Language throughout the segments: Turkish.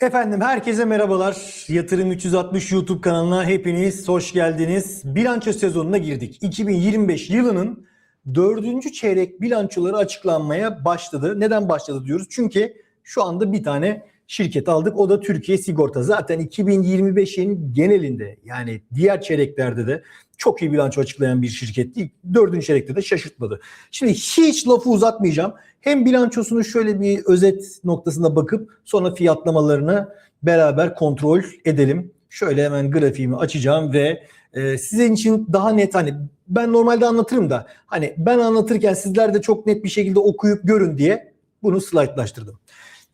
Efendim herkese merhabalar. Yatırım 360 YouTube kanalına hepiniz hoş geldiniz. Bilanço sezonuna girdik. 2025 yılının dördüncü çeyrek bilançoları açıklanmaya başladı. Neden başladı diyoruz? Çünkü şu anda bir tane şirket aldık. O da Türkiye Sigorta. Zaten 2025'in genelinde yani diğer çeyreklerde de çok iyi bilanço açıklayan bir şirketti. Dördüncü çeyrekte de şaşırtmadı. Şimdi hiç lafı uzatmayacağım. Hem bilançosunu şöyle bir özet noktasında bakıp sonra fiyatlamalarını beraber kontrol edelim. Şöyle hemen grafiğimi açacağım ve e, sizin için daha net hani ben normalde anlatırım da hani ben anlatırken sizler de çok net bir şekilde okuyup görün diye bunu slaytlaştırdım.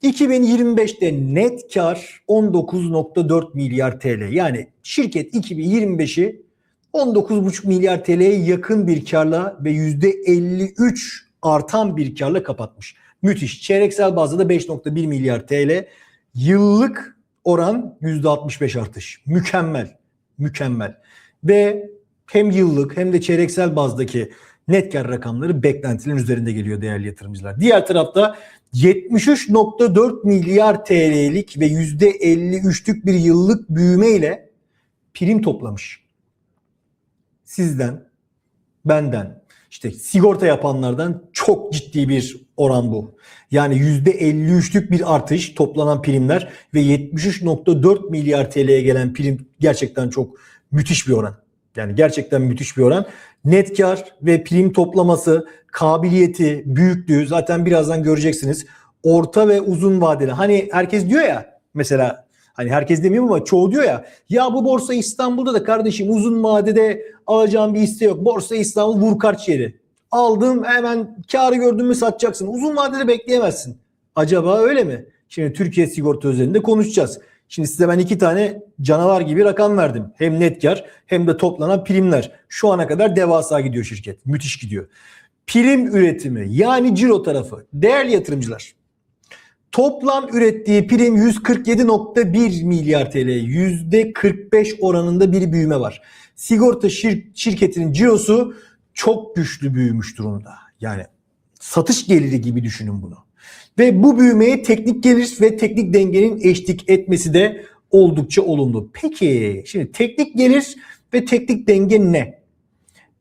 2025'te net kar 19.4 milyar TL. Yani şirket 2025'i 19,5 milyar TL'ye yakın bir karla ve %53 artan bir karla kapatmış. Müthiş. Çeyreksel bazda da 5.1 milyar TL. Yıllık oran %65 artış. Mükemmel. Mükemmel. Ve hem yıllık hem de çeyreksel bazdaki net kar rakamları beklentilerin üzerinde geliyor değerli yatırımcılar. Diğer tarafta 73.4 milyar TL'lik ve %53'lük bir yıllık büyümeyle prim toplamış. Sizden, benden, işte sigorta yapanlardan çok ciddi bir oran bu. Yani %53'lük bir artış toplanan primler ve 73.4 milyar TL'ye gelen prim gerçekten çok müthiş bir oran. Yani gerçekten müthiş bir oran. Net kar ve prim toplaması, kabiliyeti, büyüklüğü zaten birazdan göreceksiniz. Orta ve uzun vadeli. Hani herkes diyor ya mesela Hani herkes demiyor ama çoğu diyor ya ya bu borsa İstanbul'da da kardeşim uzun vadede alacağım bir hisse yok. Borsa İstanbul vur kaç yeri. Aldım hemen karı gördün mü satacaksın. Uzun vadede bekleyemezsin. Acaba öyle mi? Şimdi Türkiye sigorta üzerinde konuşacağız. Şimdi size ben iki tane canavar gibi rakam verdim. Hem net kar hem de toplanan primler. Şu ana kadar devasa gidiyor şirket. Müthiş gidiyor. Prim üretimi yani ciro tarafı. Değerli yatırımcılar. Toplam ürettiği prim 147.1 milyar TL. %45 oranında bir büyüme var. Sigorta şir- şirketinin cirosu çok güçlü büyümüş durumda. Yani satış geliri gibi düşünün bunu. Ve bu büyümeye teknik gelir ve teknik dengenin eşlik etmesi de oldukça olumlu. Peki şimdi teknik gelir ve teknik denge ne?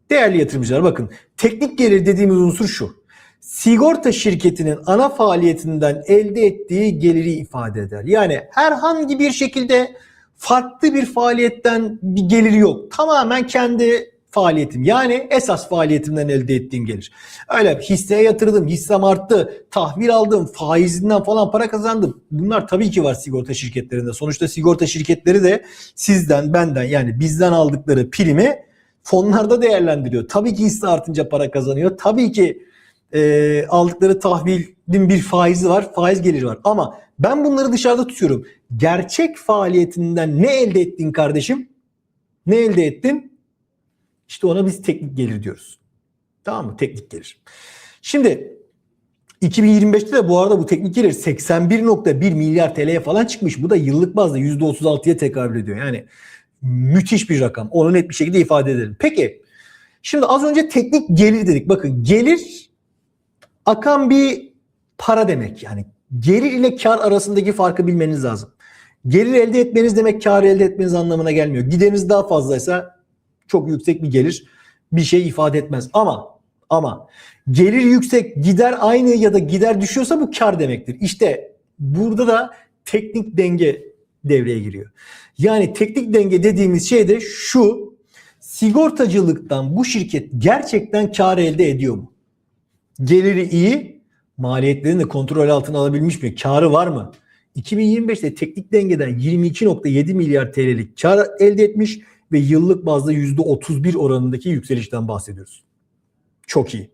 Değerli yatırımcılar bakın teknik gelir dediğimiz unsur şu sigorta şirketinin ana faaliyetinden elde ettiği geliri ifade eder. Yani herhangi bir şekilde farklı bir faaliyetten bir geliri yok. Tamamen kendi faaliyetim. Yani esas faaliyetimden elde ettiğim gelir. Öyle hisseye yatırdım, hissem arttı, tahvil aldım, faizinden falan para kazandım. Bunlar tabii ki var sigorta şirketlerinde. Sonuçta sigorta şirketleri de sizden, benden yani bizden aldıkları primi fonlarda değerlendiriyor. Tabii ki hisse artınca para kazanıyor. Tabii ki e, aldıkları tahvilin bir faizi var, faiz geliri var. Ama ben bunları dışarıda tutuyorum. Gerçek faaliyetinden ne elde ettin kardeşim? Ne elde ettin? İşte ona biz teknik gelir diyoruz. Tamam mı? Teknik gelir. Şimdi 2025'te de bu arada bu teknik gelir 81.1 milyar TL'ye falan çıkmış. Bu da yıllık bazda %36'ya tekabül ediyor. Yani müthiş bir rakam. Onu net bir şekilde ifade edelim. Peki şimdi az önce teknik gelir dedik. Bakın gelir akan bir para demek yani. Gelir ile kar arasındaki farkı bilmeniz lazım. Gelir elde etmeniz demek kar elde etmeniz anlamına gelmiyor. Gideriniz daha fazlaysa çok yüksek bir gelir bir şey ifade etmez. Ama ama gelir yüksek gider aynı ya da gider düşüyorsa bu kar demektir. İşte burada da teknik denge devreye giriyor. Yani teknik denge dediğimiz şey de şu sigortacılıktan bu şirket gerçekten kar elde ediyor mu? Geliri iyi, maliyetlerini de kontrol altına alabilmiş mi? Karı var mı? 2025'te teknik dengeden 22.7 milyar TL'lik kar elde etmiş ve yıllık bazda %31 oranındaki yükselişten bahsediyoruz. Çok iyi.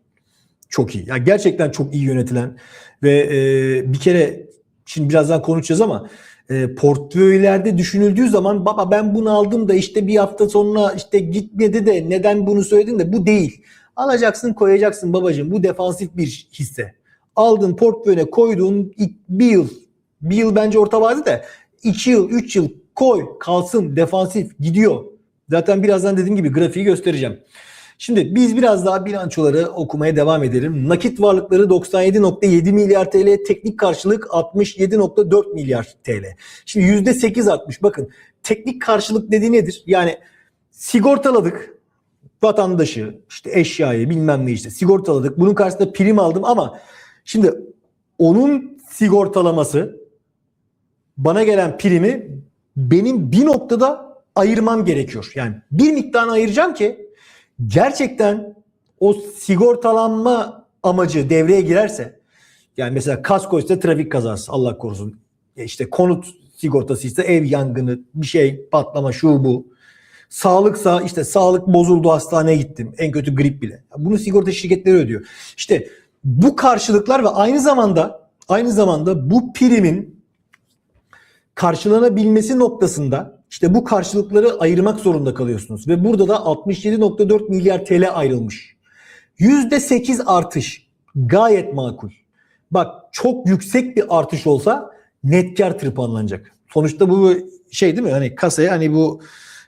Çok iyi. Ya gerçekten çok iyi yönetilen ve e, bir kere şimdi birazdan konuşacağız ama e, portföylerde düşünüldüğü zaman baba ben bunu aldım da işte bir hafta sonra işte gitmedi de neden bunu söyledin de bu değil. Alacaksın koyacaksın babacığım bu defansif bir hisse. Aldın portföyüne koyduğun bir yıl bir yıl bence orta vade de iki yıl üç yıl koy kalsın defansif gidiyor. Zaten birazdan dediğim gibi grafiği göstereceğim. Şimdi biz biraz daha bilançoları okumaya devam edelim. Nakit varlıkları 97.7 milyar TL, teknik karşılık 67.4 milyar TL. Şimdi %8 artmış. Bakın teknik karşılık dediği nedir? Yani sigortaladık vatandaşı, işte eşyayı bilmem ne işte sigortaladık. Bunun karşısında prim aldım ama şimdi onun sigortalaması bana gelen primi benim bir noktada ayırmam gerekiyor. Yani bir miktarını ayıracağım ki gerçekten o sigortalanma amacı devreye girerse yani mesela kasko ise trafik kazası Allah korusun. E işte konut sigortası ise ev yangını bir şey patlama şu bu. Sağlıksa işte sağlık bozuldu hastaneye gittim. En kötü grip bile. Bunu sigorta şirketleri ödüyor. İşte bu karşılıklar ve aynı zamanda aynı zamanda bu primin karşılanabilmesi noktasında işte bu karşılıkları ayırmak zorunda kalıyorsunuz. Ve burada da 67.4 milyar TL ayrılmış. %8 artış gayet makul. Bak çok yüksek bir artış olsa net kar tırpanlanacak. Sonuçta bu şey değil mi? Hani kasaya hani bu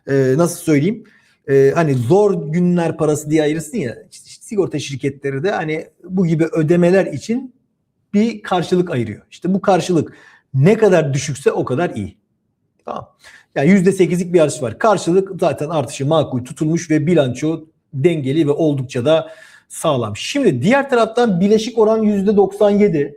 e, nasıl söyleyeyim? E, hani zor günler parası diye ayırırsın ya. sigorta şirketleri de hani bu gibi ödemeler için bir karşılık ayırıyor. İşte bu karşılık ne kadar düşükse o kadar iyi. Tamam. Yani %8'lik bir artış var. Karşılık zaten artışı makul tutulmuş ve bilanço dengeli ve oldukça da sağlam. Şimdi diğer taraftan bileşik oran %97.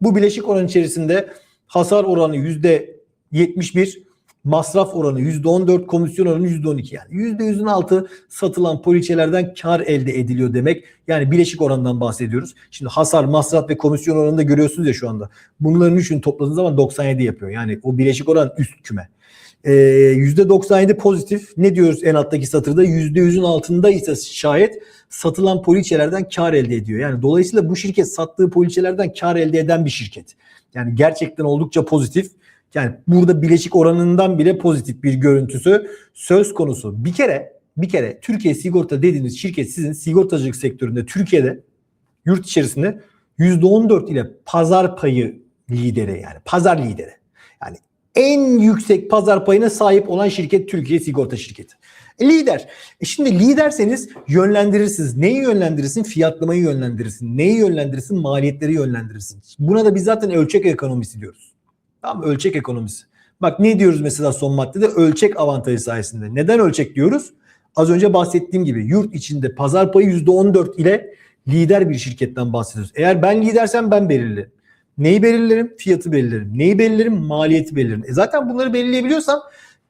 Bu bileşik oran içerisinde hasar oranı %71, masraf oranı %14, komisyon oranı %12. Yani %100'ün altı satılan poliçelerden kar elde ediliyor demek. Yani bileşik orandan bahsediyoruz. Şimdi hasar, masraf ve komisyon oranını da görüyorsunuz ya şu anda. Bunların üçünü topladığınız zaman 97 yapıyor. Yani o bileşik oran üst küme. Ee, %97 pozitif. Ne diyoruz en alttaki satırda? %100'ün altında ise şayet satılan poliçelerden kar elde ediyor. Yani dolayısıyla bu şirket sattığı poliçelerden kar elde eden bir şirket. Yani gerçekten oldukça pozitif. Yani burada bileşik oranından bile pozitif bir görüntüsü söz konusu. Bir kere bir kere Türkiye Sigorta dediğiniz şirket sizin sigortacılık sektöründe Türkiye'de yurt içerisinde %14 ile pazar payı lideri yani pazar lideri. Yani en yüksek pazar payına sahip olan şirket Türkiye Sigorta Şirketi. E, lider. E şimdi liderseniz yönlendirirsiniz. Neyi yönlendirirsin? Fiyatlamayı yönlendirirsin. Neyi yönlendirirsin? Maliyetleri yönlendirirsin. Buna da biz zaten ölçek ekonomisi diyoruz. Tamam ölçek ekonomisi. Bak ne diyoruz mesela son maddede? Ölçek avantajı sayesinde. Neden ölçek diyoruz? Az önce bahsettiğim gibi yurt içinde pazar payı %14 ile lider bir şirketten bahsediyoruz. Eğer ben lidersem ben belirlerim. Neyi belirlerim? Fiyatı belirlerim. Neyi belirlerim? Maliyeti belirlerim. E zaten bunları belirleyebiliyorsam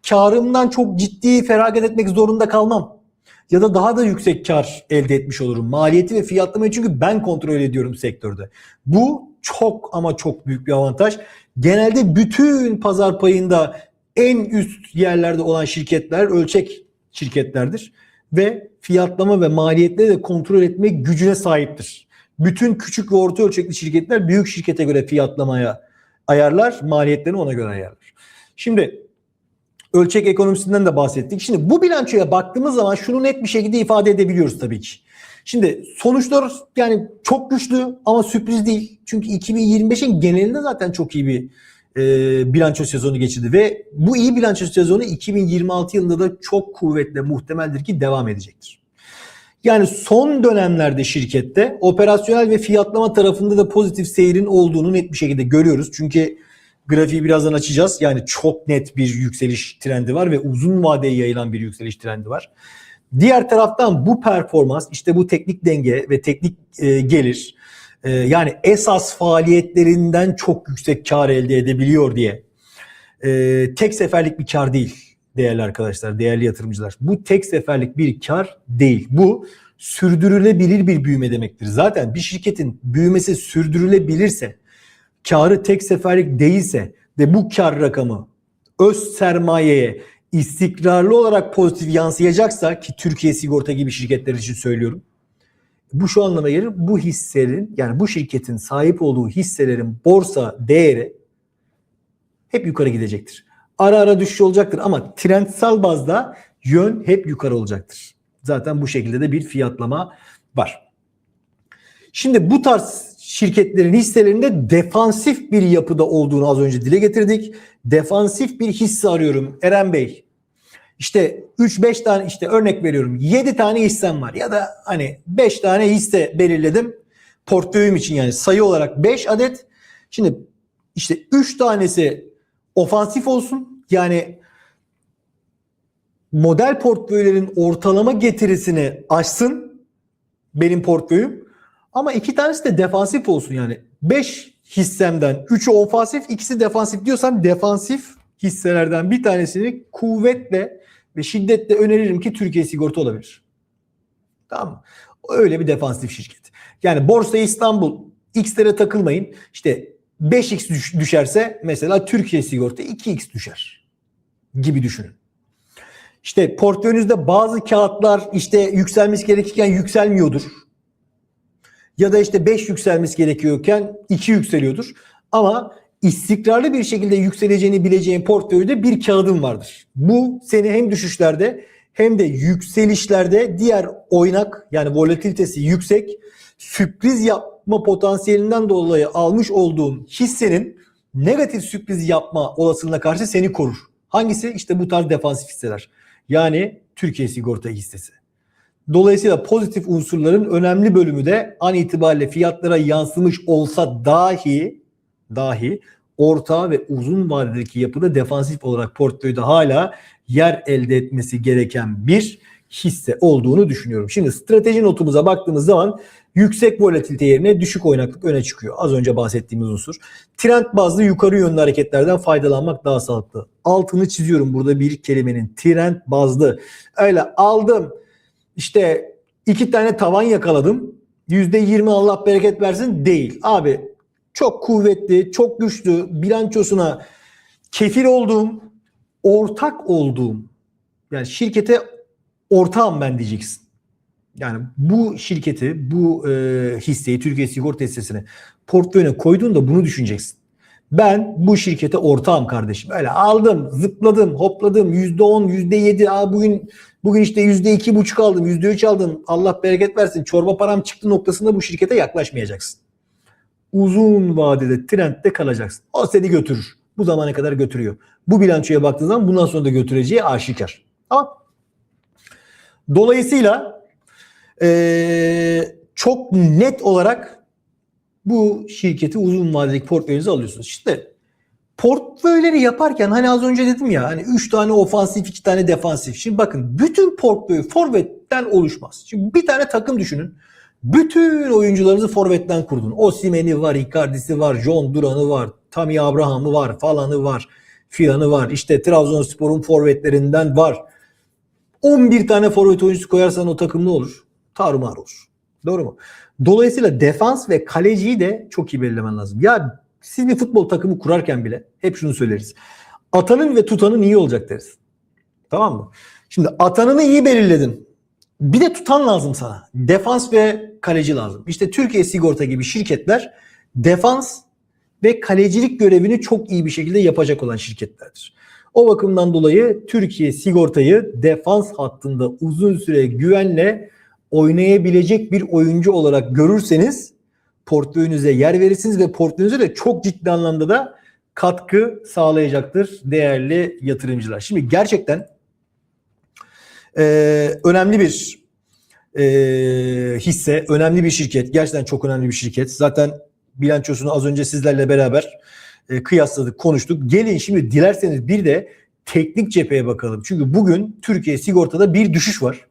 karımdan çok ciddi feragat etmek zorunda kalmam. Ya da daha da yüksek kar elde etmiş olurum. Maliyeti ve fiyatlamayı çünkü ben kontrol ediyorum sektörde. Bu çok ama çok büyük bir avantaj. Genelde bütün pazar payında en üst yerlerde olan şirketler ölçek şirketlerdir. Ve fiyatlama ve maliyetleri de kontrol etme gücüne sahiptir. Bütün küçük ve orta ölçekli şirketler büyük şirkete göre fiyatlamaya ayarlar, maliyetlerini ona göre ayarlar. Şimdi ölçek ekonomisinden de bahsettik. Şimdi bu bilançoya baktığımız zaman şunu net bir şekilde ifade edebiliyoruz tabii ki. Şimdi sonuçlar yani çok güçlü ama sürpriz değil. Çünkü 2025'in genelinde zaten çok iyi bir e, bilanço sezonu geçirdi ve bu iyi bilanço sezonu 2026 yılında da çok kuvvetle muhtemeldir ki devam edecektir. Yani son dönemlerde şirkette operasyonel ve fiyatlama tarafında da pozitif seyrin olduğunu net bir şekilde görüyoruz. Çünkü grafiği birazdan açacağız. Yani çok net bir yükseliş trendi var ve uzun vadeye yayılan bir yükseliş trendi var. Diğer taraftan bu performans işte bu teknik denge ve teknik e, gelir e, yani esas faaliyetlerinden çok yüksek kar elde edebiliyor diye e, tek seferlik bir kar değil değerli arkadaşlar, değerli yatırımcılar. Bu tek seferlik bir kar değil. Bu sürdürülebilir bir büyüme demektir. Zaten bir şirketin büyümesi sürdürülebilirse, karı tek seferlik değilse ve bu kar rakamı öz sermayeye istikrarlı olarak pozitif yansıyacaksa ki Türkiye Sigorta gibi şirketler için söylüyorum. Bu şu anlama gelir. Bu hisselerin yani bu şirketin sahip olduğu hisselerin borsa değeri hep yukarı gidecektir. Ara ara düşüş olacaktır ama trendsel bazda yön hep yukarı olacaktır. Zaten bu şekilde de bir fiyatlama var. Şimdi bu tarz şirketlerin hisselerinde defansif bir yapıda olduğunu az önce dile getirdik. Defansif bir hisse arıyorum Eren Bey. işte 3-5 tane işte örnek veriyorum 7 tane hissem var ya da hani 5 tane hisse belirledim portföyüm için yani sayı olarak 5 adet. Şimdi işte 3 tanesi ofansif olsun yani model portföylerin ortalama getirisini aşsın benim portföyüm. Ama iki tanesi de defansif olsun yani. 5 hissemden 3'ü ofansif, ikisi defansif diyorsam defansif hisselerden bir tanesini kuvvetle ve şiddetle öneririm ki Türkiye sigorta olabilir. Tamam mı? Öyle bir defansif şirket. Yani Borsa İstanbul X'lere takılmayın. İşte 5X düş- düşerse mesela Türkiye sigorta 2X düşer gibi düşünün. İşte portföyünüzde bazı kağıtlar işte yükselmesi gerekirken yükselmiyordur. Ya da işte 5 yükselmesi gerekiyorken 2 yükseliyordur. Ama istikrarlı bir şekilde yükseleceğini bileceğin portföyde bir kağıdın vardır. Bu seni hem düşüşlerde hem de yükselişlerde diğer oynak yani volatilitesi yüksek sürpriz yapma potansiyelinden dolayı almış olduğun hissenin negatif sürpriz yapma olasılığına karşı seni korur. Hangisi? İşte bu tarz defansif hisseler. Yani Türkiye Sigorta hissesi. Dolayısıyla pozitif unsurların önemli bölümü de an itibariyle fiyatlara yansımış olsa dahi dahi orta ve uzun vadedeki yapıda defansif olarak portföyde hala yer elde etmesi gereken bir hisse olduğunu düşünüyorum. Şimdi strateji notumuza baktığımız zaman yüksek volatilite yerine düşük oynaklık öne çıkıyor. Az önce bahsettiğimiz unsur. Trend bazlı yukarı yönlü hareketlerden faydalanmak daha sağlıklı. Altını çiziyorum burada bir kelimenin trend bazlı. Öyle aldım işte iki tane tavan yakaladım. %20 Allah bereket versin değil. Abi çok kuvvetli, çok güçlü bilançosuna kefil olduğum, ortak olduğum yani şirkete ortağım ben diyeceksin. Yani bu şirketi, bu e, hisseyi, Türkiye Sigorta hissesini portföyüne koyduğunda bunu düşüneceksin. Ben bu şirkete ortağım kardeşim. Öyle aldım, zıpladım, hopladım. Yüzde on, yüzde yedi. Aa bugün bugün işte yüzde iki buçuk aldım, yüzde üç aldım. Allah bereket versin. Çorba param çıktı noktasında bu şirkete yaklaşmayacaksın. Uzun vadede trendde kalacaksın. O seni götürür. Bu zamana kadar götürüyor. Bu bilançoya baktığın zaman bundan sonra da götüreceği aşikar. Tamam. Dolayısıyla eee, çok net olarak bu şirketi uzun vadeli portföyünüze alıyorsunuz. İşte portföyleri yaparken hani az önce dedim ya hani 3 tane ofansif 2 tane defansif. Şimdi bakın bütün portföy forvetten oluşmaz. Şimdi bir tane takım düşünün. Bütün oyuncularınızı forvetten kurdun. Osimhen'i var, Icardi'si var, John Duran'ı var, Tammy Abraham'ı var, falanı var, filanı var. İşte Trabzonspor'un forvetlerinden var. 11 tane forvet oyuncusu koyarsan o takım ne olur? Tarumar olur. Doğru mu? Dolayısıyla defans ve kaleciyi de çok iyi belirlemen lazım. Ya siz bir futbol takımı kurarken bile hep şunu söyleriz. Atanın ve tutanın iyi olacak deriz. Tamam mı? Şimdi atanını iyi belirledin. Bir de tutan lazım sana. Defans ve kaleci lazım. İşte Türkiye Sigorta gibi şirketler defans ve kalecilik görevini çok iyi bir şekilde yapacak olan şirketlerdir. O bakımdan dolayı Türkiye Sigorta'yı defans hattında uzun süre güvenle oynayabilecek bir oyuncu olarak görürseniz portföyünüze yer verirsiniz ve portföyünüze de çok ciddi anlamda da katkı sağlayacaktır değerli yatırımcılar. Şimdi gerçekten eee, önemli bir eee, hisse, önemli bir şirket. Gerçekten çok önemli bir şirket. Zaten bilançosunu az önce sizlerle beraber e, kıyasladık, konuştuk. Gelin şimdi dilerseniz bir de teknik cepheye bakalım. Çünkü bugün Türkiye sigortada bir düşüş var.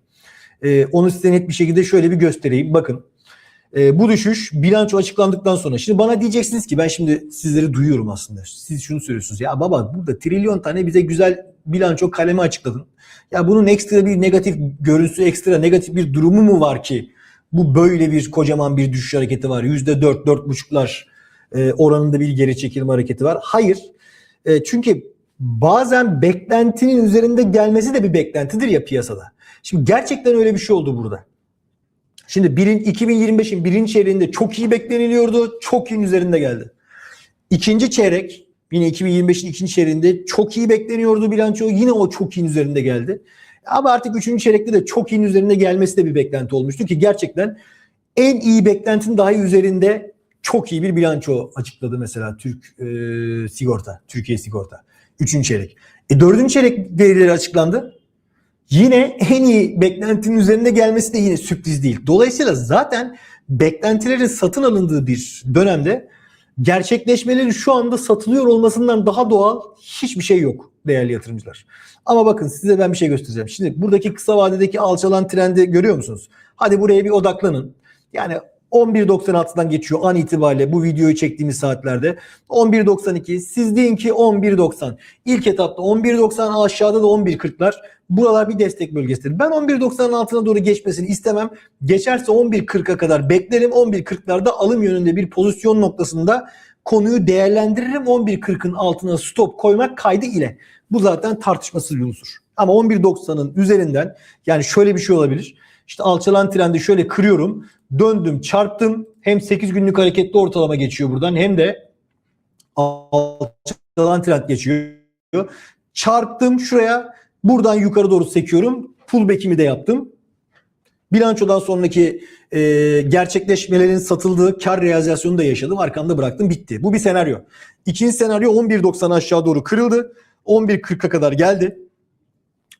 E, onu size net bir şekilde şöyle bir göstereyim. Bakın e, bu düşüş bilanço açıklandıktan sonra. Şimdi bana diyeceksiniz ki ben şimdi sizleri duyuyorum aslında. Siz şunu söylüyorsunuz. Ya baba burada trilyon tane bize güzel bilanço kalemi açıkladın. Ya bunun ekstra bir negatif görüntüsü, ekstra negatif bir durumu mu var ki? Bu böyle bir kocaman bir düşüş hareketi var. Yüzde dört, dört buçuklar e, oranında bir geri çekilme hareketi var. Hayır. E, çünkü bazen beklentinin üzerinde gelmesi de bir beklentidir ya piyasada. Şimdi gerçekten öyle bir şey oldu burada. Şimdi birin, 2025'in birinci çeyreğinde çok iyi bekleniliyordu. Çok iyi üzerinde geldi. İkinci çeyrek yine 2025'in ikinci çeyreğinde çok iyi bekleniyordu bilanço. Yine o çok iyi üzerinde geldi. Ama artık üçüncü çeyrekte de çok iyi üzerinde gelmesi de bir beklenti olmuştu ki gerçekten en iyi beklentinin dahi üzerinde çok iyi bir bilanço açıkladı mesela Türk e, Sigorta, Türkiye Sigorta. Üçüncü çeyrek. E dördüncü çeyrek verileri açıklandı. Yine en iyi beklentinin üzerinde gelmesi de yine sürpriz değil. Dolayısıyla zaten beklentilerin satın alındığı bir dönemde gerçekleşmelerin şu anda satılıyor olmasından daha doğal hiçbir şey yok değerli yatırımcılar. Ama bakın size ben bir şey göstereceğim. Şimdi buradaki kısa vadedeki alçalan trendi görüyor musunuz? Hadi buraya bir odaklanın. Yani 11.96'dan geçiyor an itibariyle bu videoyu çektiğimiz saatlerde. 11.92 siz deyin ki 11.90. İlk etapta 11.90 aşağıda da 11.40'lar. Buralar bir destek bölgesidir. Ben 11.90'ın altına doğru geçmesini istemem. Geçerse 11.40'a kadar beklerim. 11.40'larda alım yönünde bir pozisyon noktasında konuyu değerlendiririm. 11.40'ın altına stop koymak kaydı ile. Bu zaten tartışmasız bir unsur. Ama 11.90'ın üzerinden yani şöyle bir şey olabilir. İşte alçalan trendi şöyle kırıyorum. Döndüm çarptım. Hem 8 günlük hareketli ortalama geçiyor buradan hem de alçalan trend geçiyor. Çarptım şuraya. Buradan yukarı doğru sekiyorum. Pullback'imi de yaptım. Bilançodan sonraki e, gerçekleşmelerin satıldığı kar realizasyonu da yaşadım. Arkamda bıraktım bitti. Bu bir senaryo. İkinci senaryo 11.90 aşağı doğru kırıldı. 11.40'a kadar geldi.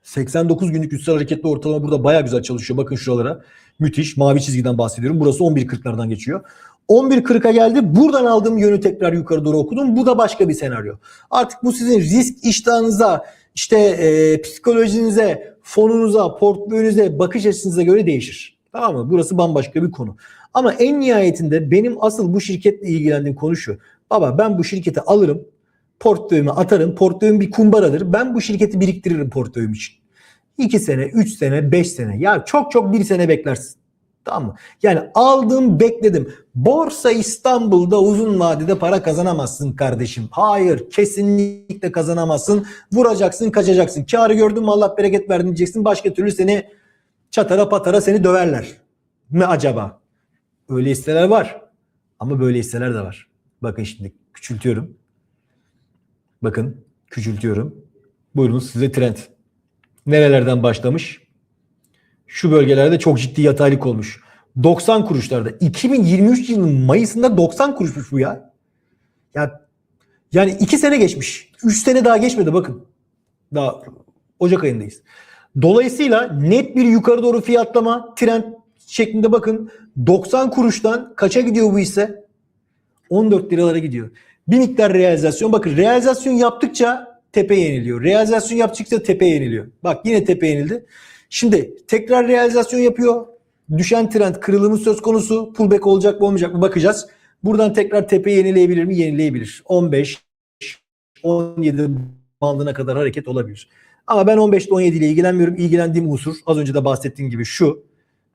89 günlük üstel hareketli ortalama burada baya güzel çalışıyor. Bakın şuralara. Müthiş. Mavi çizgiden bahsediyorum. Burası 11.40'lardan geçiyor. 11.40'a geldi. Buradan aldığım yönü tekrar yukarı doğru okudum. Bu da başka bir senaryo. Artık bu sizin risk iştahınıza, işte e, psikolojinize, fonunuza, portföyünüze, bakış açınıza göre değişir. Tamam mı? Burası bambaşka bir konu. Ama en nihayetinde benim asıl bu şirketle ilgilendiğim konu şu. Baba ben bu şirketi alırım, portföyüme atarım. Portföyüm bir kumbaradır. Ben bu şirketi biriktiririm portföyüm için. 2 sene, 3 sene, 5 sene. Ya çok çok bir sene beklersin. Tamam mı? Yani aldım bekledim. Borsa İstanbul'da uzun vadede para kazanamazsın kardeşim. Hayır kesinlikle kazanamazsın. Vuracaksın kaçacaksın. Karı gördün mü Allah bereket verdi diyeceksin. Başka türlü seni çatara patara seni döverler. Mi acaba? Öyle hisseler var. Ama böyle hisseler de var. Bakın şimdi küçültüyorum. Bakın küçültüyorum. Buyurun size trend. Nerelerden başlamış? Şu bölgelerde çok ciddi yataylık olmuş. 90 kuruşlarda. 2023 yılının Mayıs'ında 90 kuruşmuş bu ya. Ya yani 2 sene geçmiş. 3 sene daha geçmedi bakın. Daha Ocak ayındayız. Dolayısıyla net bir yukarı doğru fiyatlama trend şeklinde bakın 90 kuruştan kaça gidiyor bu hisse? 14 liralara gidiyor. Bir miktar realizasyon. Bakın realizasyon yaptıkça tepe yeniliyor. Realizasyon yaptıkça tepe yeniliyor. Bak yine tepe yenildi. Şimdi tekrar realizasyon yapıyor. Düşen trend kırılımı söz konusu. Pullback olacak mı olmayacak mı bakacağız. Buradan tekrar tepe yenileyebilir mi? Yenileyebilir. 15 17 bandına kadar hareket olabilir. Ama ben 15 ile 17 ile ilgilenmiyorum. İlgilendiğim unsur az önce de bahsettiğim gibi şu.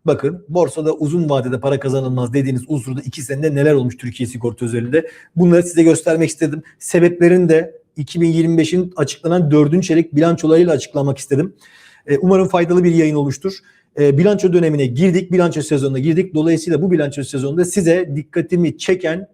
Bakın borsada uzun vadede para kazanılmaz dediğiniz unsurda 2 senede neler olmuş Türkiye sigorta özelinde. Bunları size göstermek istedim. Sebeplerini de 2025'in açıklanan 4. çeyrek bilançolarıyla açıklamak istedim. E, Umarım faydalı bir yayın olmuştur. E, bilanço dönemine girdik, bilanço sezonuna girdik. Dolayısıyla bu bilanço sezonunda size dikkatimi çeken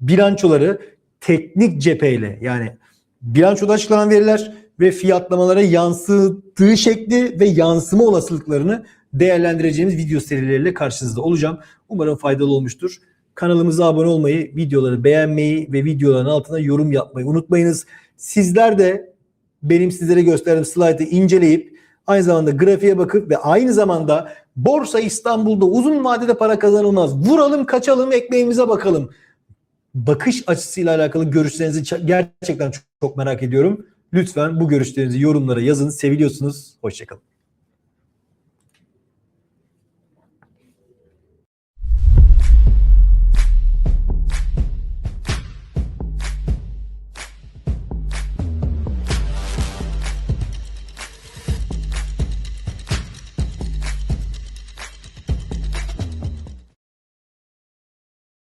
bilançoları teknik cepheyle yani bilançoda açıklanan veriler ve fiyatlamalara yansıdığı şekli ve yansıma olasılıklarını değerlendireceğimiz video serileriyle karşınızda olacağım. Umarım faydalı olmuştur. Kanalımıza abone olmayı, videoları beğenmeyi ve videoların altına yorum yapmayı unutmayınız. Sizler de benim sizlere gösterdiğim slaytı inceleyip aynı zamanda grafiğe bakıp ve aynı zamanda Borsa İstanbul'da uzun vadede para kazanılmaz. Vuralım kaçalım ekmeğimize bakalım. Bakış açısıyla alakalı görüşlerinizi gerçekten çok, çok merak ediyorum. Lütfen bu görüşlerinizi yorumlara yazın. Seviliyorsunuz. Hoşçakalın.